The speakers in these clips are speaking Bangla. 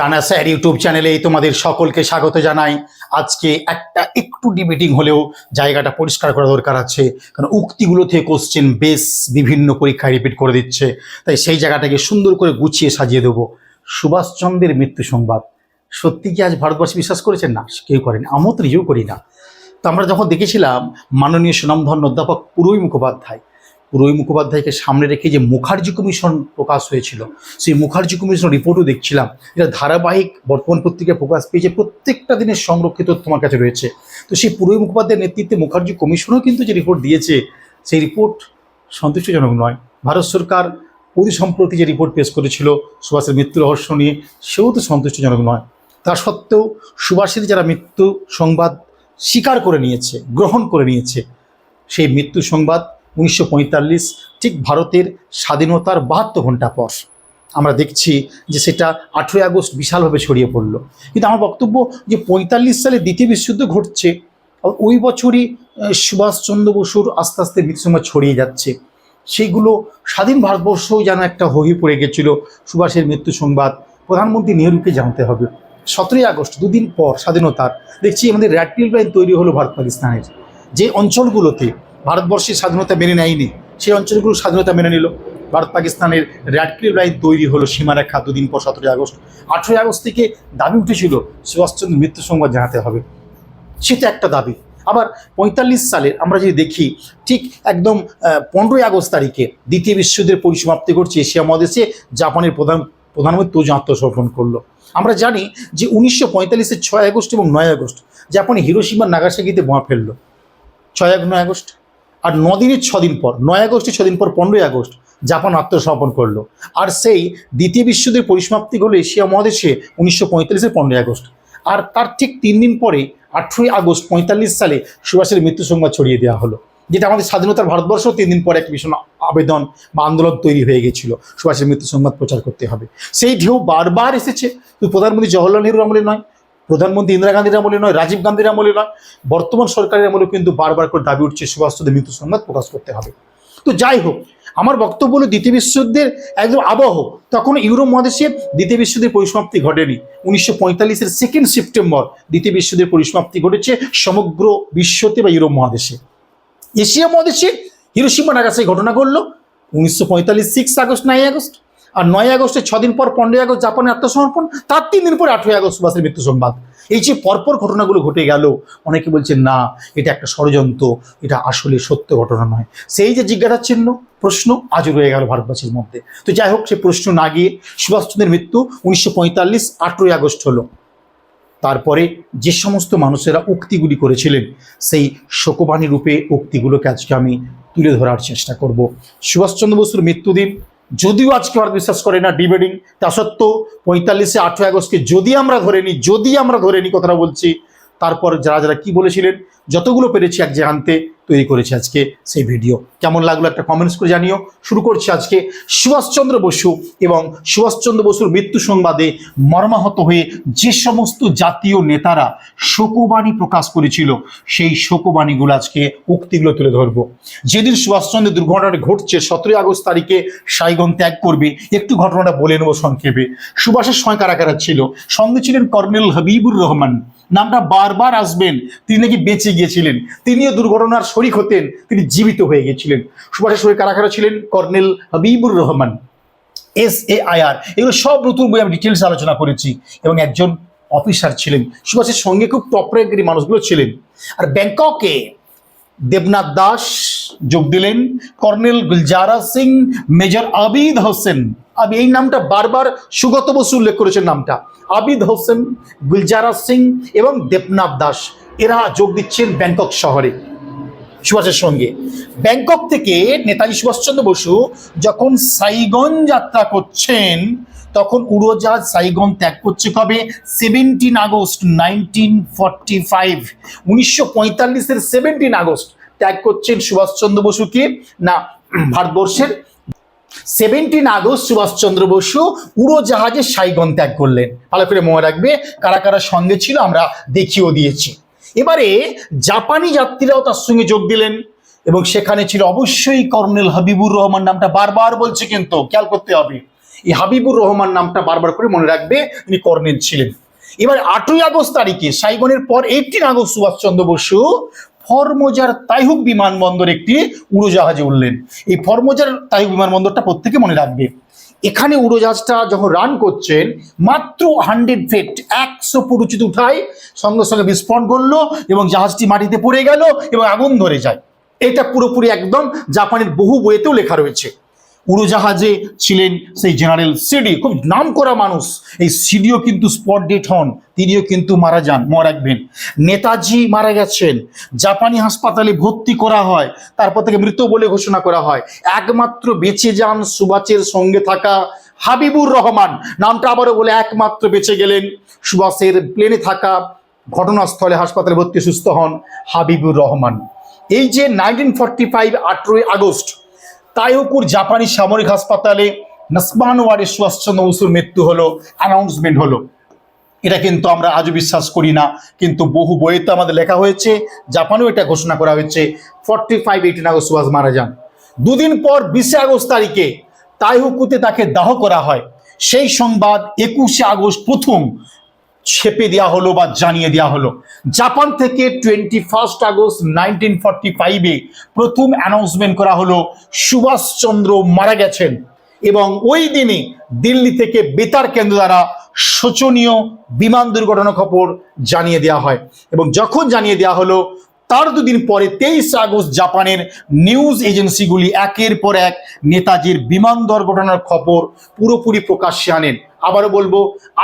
টানা স্যার, ইউটিউব চ্যানেলে তোমাদের সকলকে স্বাগত জানাই। আজকে একটা একটু ডিবেটিং হলেও জায়গাটা পরিষ্কার করা দরকার আছে, কারণ উক্তিগুলো থেকে কোশ্চেন বেশ বিভিন্ন পরীক্ষায় রিপিট করে দিচ্ছে। তাই সেই জায়গাটাকে সুন্দর করে গুছিয়ে সাজিয়ে দেবো। সুভাষচন্দ্রের মৃত্যু সংবাদ। সত্যি কি আজ ভারতবর্ষে বিশ্বাস করেছেন? না, কেউ করেন। আমিও তো নিজেও করি না। তো আমরা যখন দেখেছিলাম, মাননীয় সুনামধন্য অধ্যাপক পুরোই মুখোপাধ্যায় পুরোই মুখোপাধ্যায়কে সামনে রেখে যে মুখার্জি কমিশন প্রকাশ হয়েছিল, সেই মুখার্জি কমিশন রিপোর্টও দেখছিলাম। এটা ধারাবাহিক বর্তমান পত্রিকায় প্রকাশ পেয়েছে, প্রত্যেকটা দিনের সংরক্ষিত তোমার কাছে রয়েছে। তো সেই পুরোই মুখোপাধ্যায়ের নেতৃত্বে মুখার্জি কমিশনও কিন্তু যে রিপোর্ট দিয়েছে, সেই রিপোর্ট সন্তুষ্টজনক নয়। ভারত সরকার অতি সম্প্রতি যে রিপোর্ট পেশ করেছিল সুভাষের মৃত্যু রহস্য নিয়ে, সেও তো সন্তুষ্টজনক নয়। তা সত্ত্বেও সুভাষের যারা মৃত্যু সংবাদ স্বীকার করে নিয়েছে, গ্রহণ করে নিয়েছে, সেই মৃত্যু সংবাদ উনিশশো পঁয়তাল্লিশ, ঠিক ভারতের স্বাধীনতার বাহাত্তর ঘণ্টা পর আমরা দেখছি যে সেটা আঠেরোই আগস্ট বিশালভাবে ছড়িয়ে পড়ল। কিন্তু আমার বক্তব্য যে পঁয়তাল্লিশ সালে দ্বিতীয় বিশ্বযুদ্ধ ঘটছে ওই বছরই সুভাষচন্দ্র বসুর আস্তে আস্তে মৃত্যু সংবাদ ছড়িয়ে যাচ্ছে। সেইগুলো স্বাধীন ভারতবর্ষও যেন একটা হই পড়ে গেছিল, সুভাষের মৃত্যু সংবাদ, প্রধানমন্ত্রী নেহরুকে জানতে হবে। সতেরোই আগস্ট, দুদিন পর স্বাধীনতার, দেখছি আমাদের র্যাডপিল লাইন তৈরি হলো ভারত পাকিস্তানের যে অঞ্চলগুলোতে ভারতবর্ষের স্বাধীনতা মেনে নেয়নি। সেই অঞ্চলগুলো স্বাধীনতা মেনে নিল। ভারত পাকিস্তানের র্যাডক্লিফ লাইন তৈরি হলো সীমারেখা দুদিন পর সতেরোই আগস্ট। আঠেরোই আগস্ট থেকে দাবি উঠেছিল সুভাষচন্দ্র মৃত্যু সংবাদ জানাতে হবে। সেটা একটা দাবি। আবার পঁয়তাল্লিশ সালের আমরা যদি দেখি, ঠিক একদম পনেরোই আগস্ট তারিখে দ্বিতীয় বিশ্বযুদ্ধের পরিসমাপ্তি ঘটছে এশিয়া মহাদেশে। জাপানের প্রধান, প্রধানমন্ত্রী তোজো আত্মসমর্পণ করল। আমরা জানি যে উনিশশো পঁয়তাল্লিশের ছয় আগস্ট এবং নয় আগস্ট জাপান হিরোসীমা নাগাসাকিতে বোমা ফেলল। ছয় নয় আগস্ট। আর ন নদিনের ছদিন পর, নয় আগস্টে ছদিন পর, পনেরোই আগস্ট জাপান আত্মসমর্পণ করল। আর সেই দ্বিতীয় বিশ্বযুদ্ধের পরিসমাপ্তি হলো এশিয়া মহাদেশে উনিশশো পঁয়তাল্লিশের পনেরোই আগস্ট। আর তার ঠিক তিন দিন পরে, আঠেরোই আগস্ট পঁয়তাল্লিশ সালে সুভাষের মৃত্যু সংবাদ ছড়িয়ে দেওয়া হলো, যেটা আমাদের স্বাধীনতার ভারতবর্ষ তিন দিন পরে একটা ভীষণ আবেদন বা আন্দোলন তৈরি হয়ে গেছিল, সুভাষের মৃত্যু সংবাদ প্রচার করতে হবে। সেই ঢেউ বারবার এসেছে প্রধানমন্ত্রী জওহরলাল নেহরু আমলে নয় প্রধানমন্ত্রী ইন্দিরা গান্ধীর আমলে নয়, রাজীব গান্ধীর আমলে নয়, বর্তমান সরকারের আমলেও কিন্তু বারবার করে দাবি উঠছে সুভাষচন্দ্রের মৃত্যু সংবাদ প্রকাশ করতে হবে। তো যাই হোক, আমার বক্তব্য হলো দ্বিতীয় বিশ্বযুদ্ধের একদম আবহ, তখন ইউরোপ মহাদেশে দ্বিতীয় বিশ্বযুদ্ধের পরিসমাপ্তি ঘটেনি। উনিশশো পঁয়তাল্লিশের সেকেন্ড সেপ্টেম্বর দ্বিতীয় বিশ্বযুদ্ধের পরিসমাপ্তি ঘটেছে সমগ্র বিশ্বতে বা ইউরোপ মহাদেশে। এশিয়া মহাদেশে হিরোসীমা নাগাসাকি ঘটনা ঘটলো। উনিশশো পঁয়তাল্লিশ সিক্স আগস্ট নয় আগস্ট। আর নয় আগস্টে ছদিন পর পনেরোই আগস্ট জাপানের আত্মসমর্পণ, তার তিন দিন পরে আঠেরোই আগস্ট সুভাষের মৃত্যু সংবাদ। এই যে পরপর ঘটনাগুলো ঘটে গেল, অনেকে বলছেন, না, এটা একটা ষড়যন্ত্র, এটা আসলে সত্য ঘটনা নয়। সেই যে জিজ্ঞাসা চিহ্ন প্রশ্ন আজও রয়ে গেল ভারতবাসীর মধ্যে। তো যাই হোক, সে প্রশ্ন না গিয়ে সুভাষচন্দ্রের মৃত্যু উনিশশো পঁয়তাল্লিশ, আঠেরোই আগস্ট হলো। তারপরে যে সমস্ত মানুষেরা উক্তিগুলি করেছিলেন, সেই শোকবাণী রূপে উক্তিগুলোকে আজকে আমি তুলে ধরার চেষ্টা করব। সুভাষচন্দ্র বসুর মৃত্যুদিন যদিও আজকে ভারত বিশ্বাস করে না ডিবেডিং তা সত্ত্বেও পঁয়তাল্লিশে আঠেরো আগস্টকে যদি আমরা ধরে নিই, যদি আমরা ধরে নিই কথাটা বলছি তারপর যারা যারা কি বলেছিলেন, যতগুলো পেরেছি এক জানতে তৈরি করেছি আজকে সেই ভিডিও। কেমন লাগল একটা কমেন্টস করে জানিও। শুরু করছি আজকে সুভাষচন্দ্র বসু এবং সুভাষচন্দ্র বসুর মৃত্যু সংবাদে মর্মাহত হয়ে যে সমস্ত জাতীয় নেতারা শোকবাণী প্রকাশ করেছিল, সেই শোকবাণীগুলো আজকে উক্তিগুলো তুলে ধরবো। যেদিন সুভাষচন্দ্রের দুর্ঘটনাটা ঘটছে, সতেরোই আগস্ট তারিখে সাইগন ত্যাগ করবে, একটু ঘটনাটা বলে নেব সংক্ষেপে। সুভাষের সঙ্গে কারা কারা ছিল, সঙ্গে ছিলেন কর্নেল হাবিবুর রহমান। নামটা বারবার আসবেন। তিনি নাকি বেঁচে গিয়েছিলেন। তিনিও দুর্ঘটনার শরিক হতেন। তিনি জীবিত হয়ে গিয়েছিলেন। সুভাষের সঙ্গে কারা কারা ছিলেন? Colonel Habibur Rahman, S A IR এগুলো সব নতুন বই আমি ডিটেলস আলোচনা করেছি। এবং একজন অফিসার ছিলেন। সুভাষের সঙ্গে খুব টপ মানুষগুলো ছিলেন। আর ব্যাংককে দেবনাথ দাস যোগ দিলেন। Colonel Gulzara Singh, major Abid Hossain. আমি এই নামটা বারবার সুগত বসু উল্লেখ করেছেন নামটা। আবিদ হোসেন, গুলজারা সিং এবং দেবনাথ দাস, এরা যোগ দিচ্ছেন ব্যাংকক শহরে। সুভাষের সঙ্গে। ব্যাংকক থেকে নেতাজি সুভাষচন্দ্র বসু যখন সাইগন যাত্রা করছেন, তখন উড়োজাহাজ সাইগন ত্যাগ করছে কবে? Seventeen August nineteen forty five. উনিশশো পঁয়তাল্লিশের সেভেন্টিন আগস্ট ত্যাগ করছেন সুভাষচন্দ্র বসুকে, না, ভারতবর্ষের সেভেন্টিন আগস্ট সুভাষচন্দ্র বসু উড়োজাহাজে সাইগন ত্যাগ করলেন। ভালো করে মনে রাখবে, কারা কারা সঙ্গে ছিল আমরা দেখিয়েও দিয়েছি। এবারে জাপানি যাত্রীরাও তার সঙ্গে যোগ দিলেন এবং সেখানে ছিল অবশ্যই কর্নেল হাবিবুর রহমান নামটা বারবার বলছে কিন্তু, খেয়াল করতে হবে, এই হাবিবুর রহমান নামটা বারবার করে মনে রাখবে, তিনি কর্নেল ছিলেন। এবার আটই আগস্ট তারিখে সাইগনের পর এইটিন আগস্ট সুভাষচন্দ্র বসু ফরমোজার তাইহুক বিমানবন্দর একটি উড়োজাহাজে উঠলেন। এই ফরমোজার তাইহুক বিমানবন্দরটা প্রত্যেকে মনে রাখবে। এখানে উড়োজাহাজটা যখন রান করছেন, মাত্র হান্ড্রেড ফিট একশো ফুট উচিত উঠায়, সঙ্গে সঙ্গে বিস্ফোরণ করল এবং জাহাজটি মাটিতে পড়ে গেল এবং আগুন ধরে যায়। এটা পুরোপুরি একদম জাপানের বহু বইয়েতেও লেখা রয়েছে। উড়োজাহাজে ছিলেন সেই জেনারেল সিডি। খুব নাম করা মানুষ। এই সিডিও কিন্তু স্পট ডেট হন। তিনিও কিন্তু মারা যান মনে রাখবেন। নেতাজি মারা গেছেন। জাপানি হাসপাতালে ভর্তি করা হয়। তারপর থেকে মৃত বলে ঘোষণা করা হয়। একমাত্র বেঁচে যান সুভাষের সঙ্গে থাকা হাবিবুর রহমান। নামটা আবারও বলে একমাত্র বেঁচে গেলেন সুভাষের প্লেনে থাকা ঘটনাস্থলে হাসপাতালে ভর্তি সুস্থ হন হাবিবুর রহমান। এই যে নাইনটিন ফর্টি ফাইভ আঠেরোই আগস্ট তাইওকুর জাপানি সামরিক হাসপাতালে নাসমান ওয়ার্ডে সুভাষচন্দ্র বসুর মৃত্যু হলো অ্যানাউন্সমেন্ট হলো। এটা কিন্তু আমরা আজও বিশ্বাস করি না, কিন্তু বহু বইতে আমাদের লেখা হয়েছে, জাপানেও এটা ঘোষণা করা হয়েছে। Forty five eighteen August Subhas মারা যান দুদিন পর বিশে আগস্ট তারিখে তাইহুকুতে তাকে দাহ করা হয়। সেই সংবাদ একুশে আগস্ট প্রথম ছেপে দেওয়া হলো বা জানিয়ে দেওয়া হলো। জাপান থেকে twenty first August nineteen forty ফাইভে প্রথম অ্যানাউন্সমেন্ট করা হলো সুভাষচন্দ্র মারা গেছেন এবং ওই দিনে দিল্লি থেকে বেতার কেন্দ্র দ্বারা শোচনীয় বিমান দুর্ঘটনা খবর জানিয়ে দেওয়া হয়। এবং যখন জানিয়ে দেওয়া হলো তার দুদিন পরে তেইশ আগস্ট জাপানের নিউজ এজেন্সিগুলি একের পর এক নেতাজির বিমান দুর্ঘটনার খবর পুরোপুরি প্রকাশ্যে আনেন। আবারও বলব,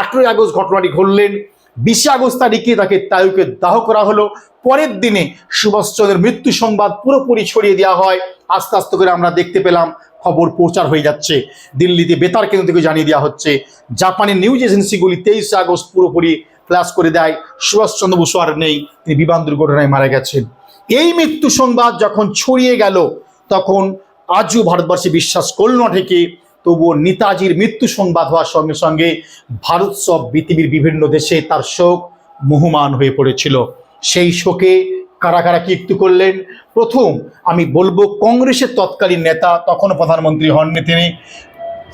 আঠেরোই আগস্ট ঘটনাটি ঘটলেন, বিশে আগস্ট তারিখে তাকে তায়ুকে দাহ করা হলো। পরের দিনে সুভাষচন্দ্রের মৃত্যু সংবাদ পুরোপুরি ছড়িয়ে দেওয়া হয়। আস্তে আস্তে করে আমরা দেখতে পেলাম, খবর প্রচার হয়ে যাচ্ছে। দিল্লিতে বেতার কেন্দ্র থেকে জানিয়ে দেওয়া হচ্ছে, জাপানের নিউজ এজেন্সিগুলি তেইশে আগস্ট পুরোপুরি ফ্ল্যাশ করে দেয়। সুভাষচন্দ্র বসু আর নেই, তিনি বিমান দুর্ঘটনায় মারা গেছেন। এই মৃত্যু সংবাদ যখন ছড়িয়ে গেল, তখন আজও ভারতবর্ষে বিশ্বাস করল না থেকে, তবুও নেতাজির মৃত্যু সংবাদ হওয়ার সঙ্গে সঙ্গে ভারত সব পৃথিবীর বিভিন্ন দেশে তার শোক মুহমান হয়ে পড়েছিল। সেই শোকে কারা কারা কি একটু করলেন? প্রথম আমি বলব কংগ্রেসের তৎকালীন নেতা, তখনও প্রধানমন্ত্রী হননি তিনি।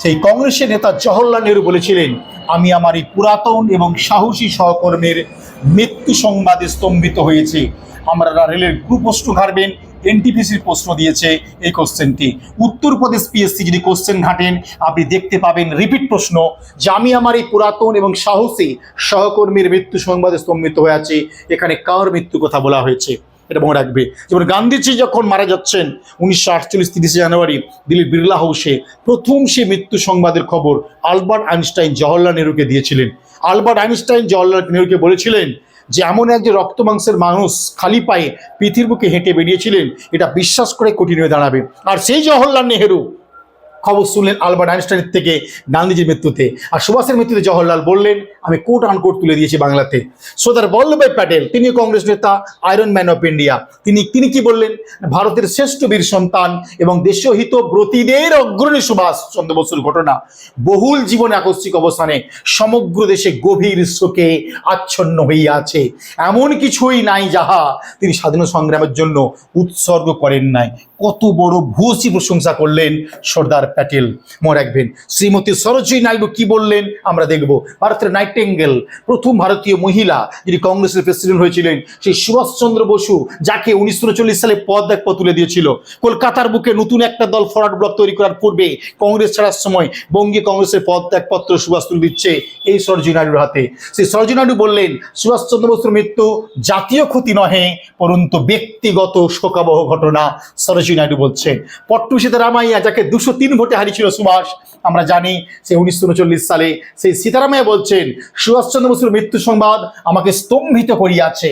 সেই কংগ্রেসের নেতা জওহরলাল নেহরু বলেছিলেন, আমি আমার এই পুরাতন এবং সাহসী সহকর্মীর মৃত্যু সংবাদে স্তম্ভিত হয়েছি। আমরা রেলের কুপ্রশ্ন ঘাটবেন, এনটিপিসির প্রশ্ন দিয়েছে এই কোশ্চেনটি। উত্তরপ্রদেশ পিএসসি যদি কোশ্চেন ঘাটেন, আপনি দেখতে পাবেন রিপিট প্রশ্ন, যে আমি আমার এই পুরাতন এবং সাহসী সহকর্মীর মৃত্যু সংবাদে স্তম্ভিত হয়ে আছি। এখানে কার মৃত্যু কথা বলা হয়েছে? এটা মনে রাখবে। যেমন গান্ধীজি যখন মারা যাচ্ছেন উনিশশো আটচল্লিশ তিরিশে জানুয়ারি, দিল্লির বিড়লা হাউসে প্রথম সে মৃত্যু সংবাদের খবর আলবার্ট আইনস্টাইন জওহরলাল নেহরুকে দিয়েছিলেন। আলবার্ট আইনস্টাইন জওহরলাল নেহরুকে বলেছিলেন যে, এমন এক যে রক্ত মাংসের মানুষ খালি পায়ে পৃথিবীর বুকে হেঁটে বেরিয়েছিলেন, এটা বিশ্বাস করে কঠিন হয়ে দাঁড়াবে। আর সেই জওহরলাল নেহেরু খবর শুনলেন আলবার্ট আইনস্টাইনের থেকে গান্ধীজির মৃত্যুতে। আর সুভাষের মৃত্যুতে জওহরলাল বললেন আমি কোট আনকোট তুলে দিয়েছি বাংলাতে। সর্দার বল্লভভাই প্যাটেল তিনি কংগ্রেস নেতা আয়রন ম্যান অফ ইন্ডিয়া তিনি তিনি কি বললেন? ভারতের শ্রেষ্ঠ বীর সন্তান এবং দেশহিত ব্রতীদের অগ্রণী সুভাষ চন্দ্র বসুর ঘটনা বহুল জীবন আকস্মিক অবস্থানে সমগ্র দেশে গভীর শোকে আচ্ছন্ন হইয়া আছে। এমন কিছুই নাই যাহা তিনি স্বাধীনতা সংগ্রামের জন্য উৎসর্গ করেন নাই। কত বড় ভূয়সী প্রশংসা করলেন সর্দার প্যাটেল। মনে রাখবেন, শ্রীমতী সরোজিনী নাইডু কি বললেন? আমরা দেখব। ভারতের নাইটেঙ্গেল প্রথম ভারতীয় মহিলা যিনি কংগ্রেসের প্রেসিডেন্ট হয়েছিলেন, সেই সুভাষচন্দ্র বসু, যাকে উনিশশো উনচল্লিশ সালে পদ এক তুলে দিয়েছিল। কলকাতার বুকে নতুন একটা দল ফরওয়ার্ড ব্লক তৈরি করার পূর্বে কংগ্রেস ছাড়ার সময় বঙ্গীয় কংগ্রেসের পদ ত্যাগপত্র সুভাষ তুলে দিচ্ছে এই সরোজিনী নাইডুর হাতে। সেই সরোজিনী নাইডু বললেন, সুভাষচন্দ্র বসুর মৃত্যু জাতীয় ক্ষতি নহে, পরন্তু ব্যক্তিগত শোকাবহ ঘটনা সরোজিনী নাইডু বলছেন। পট্টু সীতারামাইয়া যাকে দুশো তিন ভোটে হারিয়েছিল সুভাষ, আমরা জানি, সে উনিশশো সালে সেই সীতারামাইয়া বলছেন সুভাষচন্দ্র বসুর মৃত্যু সংবাদ আমাকে স্তম্ভিত করিয়াছে।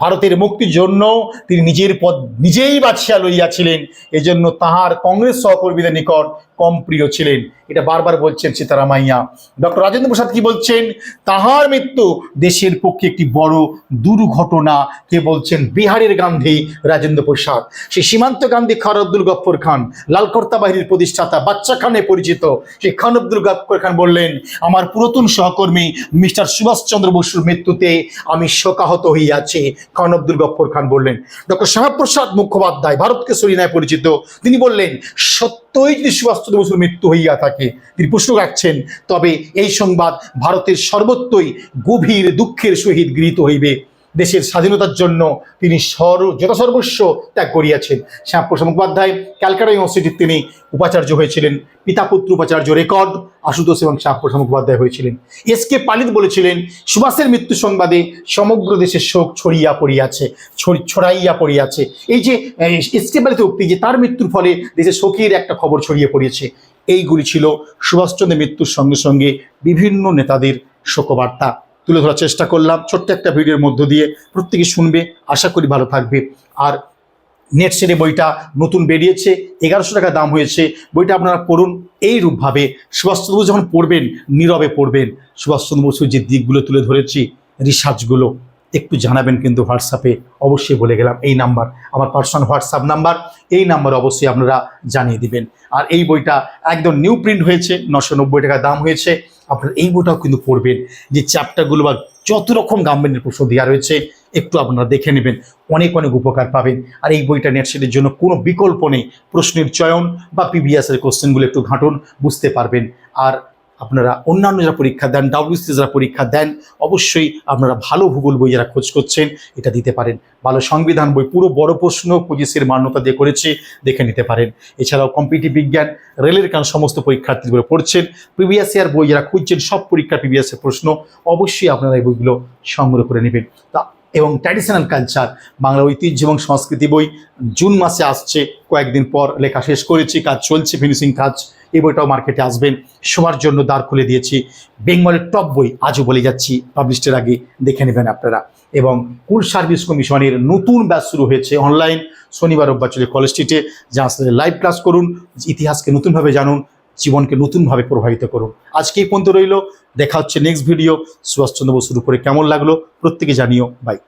ভারতের মুক্তির জন্য তিনি নিজের পদ নিজেই বাছিয়া লইয়াছিলেন। এজন্য তাহার কংগ্রেস সহকর্মীদের নিকট কম প্রিয় ছিলেন। এটা বারবার বলছেন সীতারামাইয়া ডক্টর রাজেন্দ্র প্রসাদ কি বলছেন? তাহার মৃত্যু দেশের পক্ষে একটি বড় দুর্ঘটনা। কে বলছেন? বিহারের গান্ধী রাজেন্দ্র প্রসাদ। সেই সীমান্ত গান্ধী খান আব্দুল গফর খান, লালকর্তা বাহিনীর প্রতিষ্ঠাতা বাচ্চা খানে পরিচিত। সেই খান আব্দুল গফর খান বললেন, আমার পুরাতন সহকর্মী মিস্টার সুভাষচন্দ্র বসুর মৃত্যুতে আমি শোকাহত হইয়াছি। খান আব্দুল গফর খান বললেন, ডক্টর শ্যামাপ্রসাদ মুখোপাধ্যায় ভারতকে সরিনায় পরিচিত। তিনি বললেন, সত্যই যদি সুভাষচন্দ্র বসুর মৃত্যু হইয়া থাকে, তিনি প্রশ্ন রাখছেন, তবে এই সংবাদ ভারতের সর্বত্রই গভীর দুঃখের সহিত গৃহীত হইবে। দেশের স্বাধীনতার জন্য তিনি সর যথাসর্বস্ব ত্যাগ করিয়াছেন। শ্যামপ্রসাদ মুখোপাধ্যায়, ক্যালকাটা ইউনিভার্সিটির তিনি উপাচার্য হয়েছিলেন। পিতাপুত্র উপাচার্য রেকর্ড, আশুতোষ এবং শ্যামপ্রসাদ মুখোপাধ্যায় হয়েছিলেন। এস কে পালিত বলেছিলেন, সুভাষের মৃত্যু সংবাদে সমগ্র দেশের শোক ছড়িয়া পড়িয়াছে ছড়াইয়া পড়িয়াছে। এই যে এস কে পালিত উক্তি যে তার মৃত্যুর ফলে দেশে শোকের একটা খবর ছড়িয়ে পড়িয়েছে, এইগুলি ছিল সুভাষচন্দ্রের মৃত্যুর সঙ্গে সঙ্গে বিভিন্ন নেতাদের শোকবার্তা। তুলে ধরার চেষ্টা করলাম। ছোট্ট একটা ভিডিওর মধ্য দিয়ে প্রত্যেকে শুনবে, আশা করি ভালো থাকবে। আর নেট সেরে বইটা নতুন বেরিয়েছে, এগারোশো টাকা দাম হয়েছে। বইটা আপনারা পড়ুন এই রূপভাবে সুভাষচন্দ্র যখন পড়বেন, নীরবে পড়বেন সুভাষচন্দ্র বসুর যে দিকগুলো তুলে ধরেছি, রিসার্চগুলো। একটু জানাবেন কিন্তু হোয়াটসঅ্যাপে অবশ্যই বলে গেলাম এই নাম্বার, আমার পার্সোনাল হোয়াটসঅ্যাপ নাম্বার, এই নাম্বার অবশ্যই আপনারা জানিয়ে দিবেন। আর এই বইটা একদম নিউ প্রিন্ট হয়েছে, নশো নব্বই টাকা দাম হয়েছে। আপনারা এই বইটাও কিন্তু পড়বেন, যে চ্যাপ্টারগুলো বা যত রকম গাম্বেনের প্রশ্ন দেওয়া রয়েছে, একটু আপনারা দেখে নেবেন, অনেক অনেক উপকার পাবেন। আর এই বইটা নেটসেটের জন্য কোনো বিকল্প নেই, প্রশ্নের চয়ন বা পিবিএসের কোশ্চেনগুলো একটু ঘাঁটুন, বুঝতে পারবেন। আর আপনারা অন্যান্য যারা পরীক্ষা দেন ডাব্লিউসি যারা পরীক্ষা দেন, অবশ্যই আপনারা ভালো ভূগোল বই যারা খোঁজ করছেন, এটা দিতে পারেন। ভালো সংবিধান বই, পুরো বড় প্রশ্ন পঁচিশের মান্যতা দিয়ে করেছে, দেখে নিতে পারেন। এছাড়াও কম্পিটিভ বিজ্ঞান, রেলের কারণ সমস্ত পরীক্ষার্থীগুলো পড়ছেন। প্রিভিয়াস ইয়ার বই যারা খুঁজছেন, সব পরীক্ষার প্রিভিয়াস প্রশ্ন, অবশ্যই আপনারা এই বইগুলো সংগ্রহ করে নেবেন। তা এবং ট্র্যাডিশনাল কালচার বাংলা ঐতিহ্য এবং সংস্কৃতি বই জুন মাসে আসছে। কয়েকদিন পর লেখা শেষ করেছি, কাজ চলছে ফিনিশিং কাজ। এই বইটাও মার্কেটে আসবেন। সবার জন্য দ্বার খুলে দিয়েছি। বেঙ্গলের টপ বই, আজও বলে যাচ্ছি পাবলিশের আগে দেখে নেবেন আপনারা। এবং কুল সার্ভিস কমিশনের নতুন ব্যাচ শুরু হয়েছে অনলাইন শনিবার রোববার চলে কলেজ স্ট্রিটে যা আসলে লাইভ ক্লাস করুন, ইতিহাসকে নতুনভাবে জানুন জীবনকে নতুনভাবে প্রভাবিত করুন। আজকে এই পর্যন্ত রইল। দেখা হচ্ছে নেক্সট ভিডিও সুভাষচন্দ্র বসুর উপরে কেমন লাগল? প্রত্যেকে জানিও। বাই